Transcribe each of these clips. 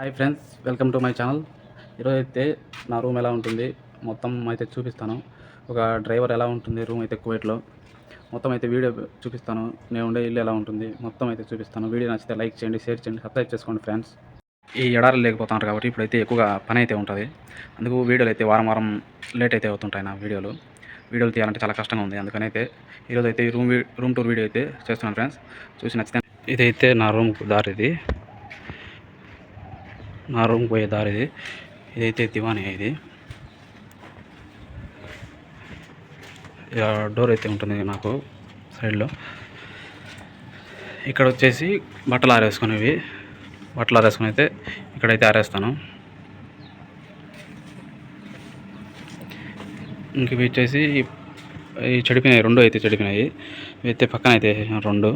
Hi friends welcome to my channel. ఈరోజు అయితే నా రూమ్ ఎలా ఉంటుంది మొత్తం అయితే చూపిస్తాను. ఒక డ్రైవర్ ఎలా ఉంటుంది రూమ్ అయితే కువైట్లో. మొత్తం అయితే వీడియో చూపిస్తాను. నేను ఉండే ఇల్లు ఎలా ఉంటుంది మొత్తం అయితే చూపిస్తాను. వీడియో నచ్చితే లైక్ చేయండి షేర్ చేయండి సబ్స్క్రైబ్ చేసుకోండి ఫ్రెండ్స్. ఈ ఎడారి లేకపోతున్నారు కాబట్టి ఇప్పుడైతే ఎక్కువగా పని అయితే ఉంటుంది. అందుకు వీడియోలు అయితే వారం వారం లేట్ అయితే అవుతుంటాయి నా వీడియోలు. వీడియోలు తీయాలంటే చాలా కష్టంగా ఉంది. అందుకని అయితే ఈరోజు అయితే రూమ్ రూమ్ టూర్ వీడియో అయితే చేస్తున్నాను ఫ్రెండ్స్. చూసి నచ్చితే ఇదైతే నా రూమ్ దారి ఇది నా రూమ్ పోయే దారి ఇది. ఇదైతే దివానీ ఇది. డోర్ అయితే ఉంటుంది నాకు సైడ్లో. ఇక్కడ వచ్చేసి బట్టలు ఆరేసుకునేవి. బట్టలు ఆరేసుకుని అయితే ఇక్కడైతే ఆరేస్తాను. ఇంక ఇవి వచ్చేసి ఈ చెడిపోయినాయి. రెండు అయితే చెడిపోయినాయి. ఇవైతే పక్కన అయితే రెండు.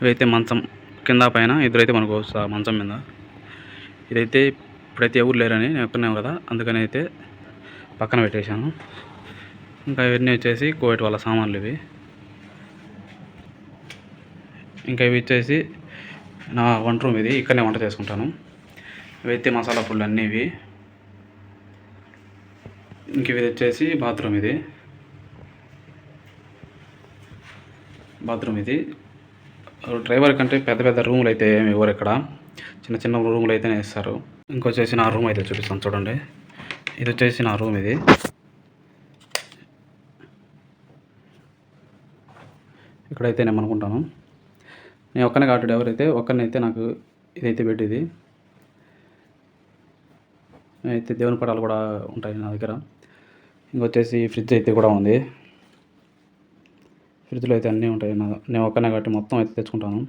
ఇవైతే మంచం కింద పైన. ఇద్దరైతే మనకు వస్తా మంచం మీద. ఇదైతే ఇప్పుడైతే ఎవరు లేరని నేను చెప్పినాను కదా. అందుకని అయితే పక్కన పెట్టేశాను. ఇంకా ఇవన్నీ వచ్చేసి కోవిడ్ వాళ్ళ సామాన్లు ఇవి. ఇంకా ఇవి వచ్చేసి నా వంట రూమ్ ఇది ఇక్కడనే వంట చేసుకుంటాను. ఇవైతే మసాలా పుల్లు అన్నీ ఇవి. ఇంక ఇది వచ్చేసి బాత్రూమ్ ఇది. బాత్రూమ్ ఇది. డ్రైవర్ కంటే పెద్ద పెద్ద రూములు అయితే ఏమి ఇవ్వరు ఇక్కడ. చిన్న చిన్న రూమ్లు అయితే ఇస్తారు. ఇంకొచ్చేసి నా రూమ్ అయితే చూపిస్తాను చూడండి. ఇది వచ్చేసి నా రూమ్ ఇది. ఇక్కడైతే నేను అనుకుంటాను. నేను ఒక్కనే కాబట్టి ఎవరైతే ఒక్కరినైతే నాకు ఇదైతే బెడ్ ఇది అయితే దేవుని పటాలు కూడా ఉంటాయి నా దగ్గర. ఇంకొచ్చేసి ఫ్రిడ్జ్ అయితే కూడా ఉంది. ఫ్రిడ్జ్లో అయితే అన్నీ ఉంటాయి. నా నేను ఒక్కనే కాబట్టి మొత్తం అయితే తెచ్చుకుంటాను.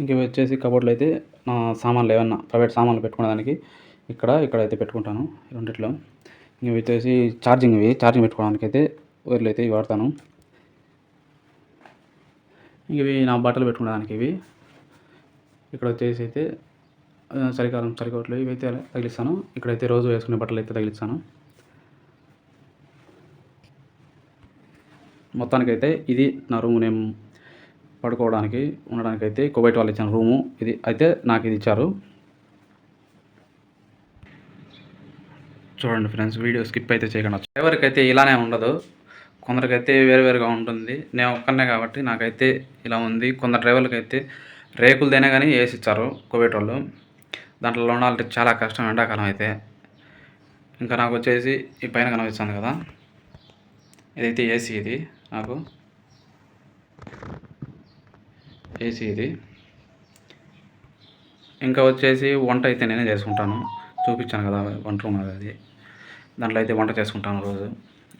ఇంక ఇవి వచ్చేసి కబోర్డ్లో అయితే నా సామాన్లు ఏమన్నా ప్రైవేట్ సామాన్లు పెట్టుకోవడానికి ఇక్కడ ఇక్కడ అయితే పెట్టుకుంటాను రెండిట్లో. ఇంక ఇవి వచ్చేసి ఛార్జింగ్ ఇవి ఛార్జింగ్ పెట్టుకోవడానికి అయితే వైర్లు అయితే ఇవి వాడతాను. ఇంక ఇవి నా బట్టలు పెట్టుకోవడానికి ఇవి. ఇక్కడ వచ్చేసి అయితే చలికాలం చలికోట్లు ఇవి అయితే తగిలిస్తాను. ఇక్కడైతే రోజు వేసుకునే బట్టలు అయితే తగిలిస్తాను. మొత్తానికైతే ఇది నా రూమ్ నేమ్ పడుకోవడానికి ఉండడానికి అయితే కువైట్ వాళ్ళు ఇచ్చిన రూము ఇది. అయితే నాకు ఇది ఇచ్చారు. చూడండి ఫ్రెండ్స్ వీడియో స్కిప్ అయితే చేయకుండా ఎవరికైతే అయితే ఇలానే ఉండదు కొందరికైతే వేరువేరుగా ఉంటుంది. నేను ఒక్కనే కాబట్టి నాకైతే ఇలా ఉంది. కొందరు డ్రైవర్లకి అయితే రేకులదైనా కానీ వేసి ఇచ్చారు కువైట్ వాళ్ళు. దాంట్లో ఉండాలంటే చాలా కష్టం ఎండాకాలం అయితే. ఇంకా నాకు వచ్చేసి ఈ పైన కనిపిస్తుంది కదా. ఇదైతే ఏసీ ఇది నాకు. ఏసీ ఇది. ఇంకా వచ్చేసి వంట అయితే నేనే చేసుకుంటాను. చూపించాను కదా వంట రూమ్ అది దాంట్లో అయితే వంట చేసుకుంటాను రోజు.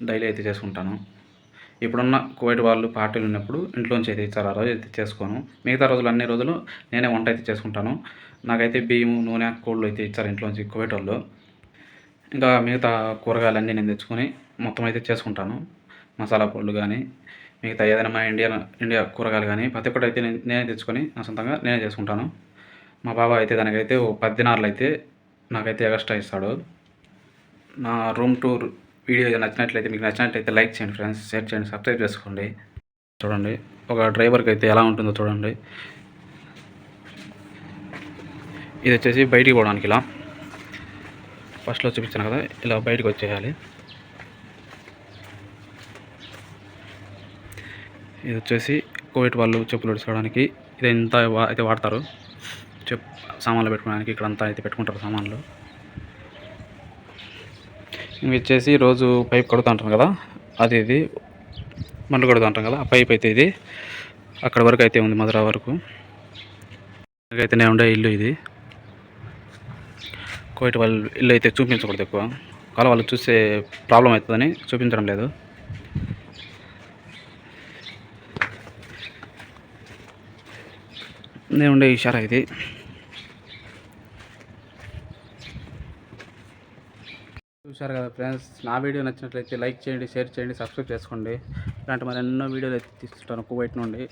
డైలీ అయితే చేసుకుంటాను. ఇప్పుడున్న కోవిడ్ వాళ్ళు పార్టీలు ఉన్నప్పుడు ఇంట్లోంచి అయితే ఇచ్చారు ఆ రోజు అయితే చేసుకోను. మిగతా రోజులు అన్ని రోజులు నేనే వంట అయితే చేసుకుంటాను. నాకైతే బియ్యము నూనె కోళ్ళు అయితే ఇచ్చారు ఇంట్లోంచి కోవిడ్ వాళ్ళు. ఇంకా మిగతా కూరగాయలన్నీ నేను తెచ్చుకొని మొత్తం అయితే చేసుకుంటాను. మసాలా పొళ్ళు కానీ మిగతా ఏదైనా మా ఇండియన్ ఇండియా కూరగాయలు కానీ ప్రతి ఒక్కటి అయితే నేను నేనే తెచ్చుకొని నా సొంతంగా నేనే చేసుకుంటాను. మా బాబా అయితే దానికైతే ఓ పద్దెనారులు అయితే నాకైతే ఎక్స్ట్రా ఇస్తాడు. నా రూమ్ టూర్ వీడియో నచ్చినట్లయితే మీకు నచ్చినట్లయితే లైక్ చేయండి ఫ్రెండ్స్ షేర్ చేయండి సబ్స్క్రైబ్ చేసుకోండి. చూడండి ఒక డ్రైవర్కి అయితే ఎలా ఉంటుందో చూడండి. ఇది వచ్చేసి బయటికి పోవడానికి ఇలా. ఫస్ట్లో చూపించాను కదా ఇలా బయటకు వచ్చేయాలి. ఇది వచ్చేసి కోవిడ్ వాళ్ళు చెప్పులు ఉడుచుకోవడానికి ఇది ఎంత వా- అయితే వాడతారు. చెప్ సామాన్లు పెట్టుకోవడానికి ఇక్కడ అంతా అయితే పెట్టుకుంటారు సామాన్లు. ఇవి వచ్చేసి రోజు పైప్ కడుగుతూ ఉంటాం కదా అది ఇది. మండ్లు కడుగుతూ ఉంటాం కదా ఆ పైప్ అయితే ఇది. అక్కడ వరకు అయితే ఉంది మధుర వరకు. అయితే నేను ఉండే ఇల్లు ఇది. కోవిడ్ వాళ్ళు ఇల్లు అయితే చూపించకూడదు ఎక్కువ. ఒకవేళ వాళ్ళు చూసే ప్రాబ్లం అవుతుందని చూపించడం లేదు. నేను ఉండే ఇషారా ఇది. చూశారు కదా ఫ్రెండ్స్ నా వీడియో నచ్చినట్లయితే లైక్ చేయండి షేర్ చేయండి సబ్స్క్రైబ్ చేసుకోండి. ఇలాంటి మరి ఎన్నో వీడియోలు అయితే తీస్తుంటాను కువైట్ నుండి.